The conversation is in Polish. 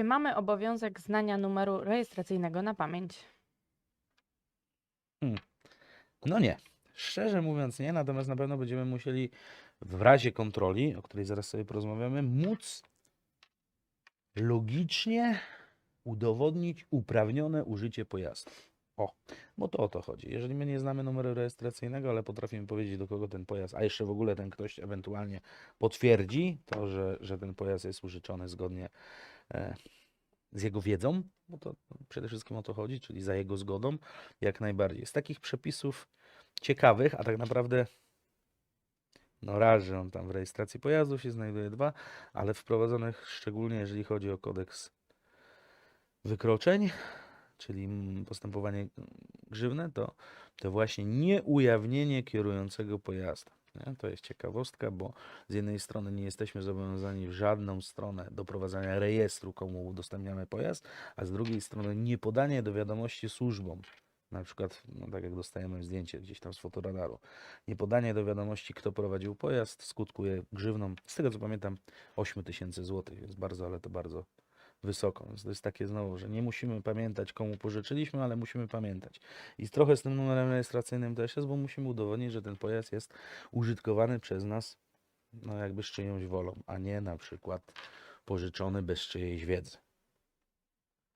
Czy mamy obowiązek znania numeru rejestracyjnego na pamięć? No nie. Szczerze mówiąc nie, natomiast na pewno będziemy musieli w razie kontroli, o której zaraz sobie porozmawiamy, móc logicznie udowodnić uprawnione użycie pojazdu. O, bo to o to chodzi. Jeżeli my nie znamy numeru rejestracyjnego, ale potrafimy powiedzieć, do kogo ten pojazd, a jeszcze w ogóle ten ktoś ewentualnie potwierdzi to, że, że ten pojazd jest użyczony zgodnie z jego wiedzą, bo to przede wszystkim o to chodzi, czyli za jego zgodą, jak najbardziej. Z takich przepisów ciekawych, a tak naprawdę no raz, że on tam w rejestracji pojazdów się znajduje dwa, ale wprowadzonych szczególnie jeżeli chodzi o kodeks wykroczeń, czyli postępowanie grzywne, to, to właśnie nieujawnienie kierującego pojazdu. To jest ciekawostka, bo z jednej strony nie jesteśmy zobowiązani w żadną stronę do prowadzenia rejestru, komu udostępniamy pojazd, a z drugiej strony nie podanie do wiadomości służbom, na przykład, no tak jak dostajemy zdjęcie gdzieś tam z fotoradaru, nie podanie do wiadomości, kto prowadził pojazd, skutkuje grzywną, z tego co pamiętam, 8 tysięcy złotych, więc bardzo, ale to bardzo wysoko. Więc to jest takie znowu, że nie musimy pamiętać, komu pożyczyliśmy, ale musimy pamiętać. I trochę z tym numerem rejestracyjnym też jest, bo musimy udowodnić, że ten pojazd jest użytkowany przez nas, no jakby z czyjąś wolą, a nie na przykład pożyczony bez czyjejś wiedzy.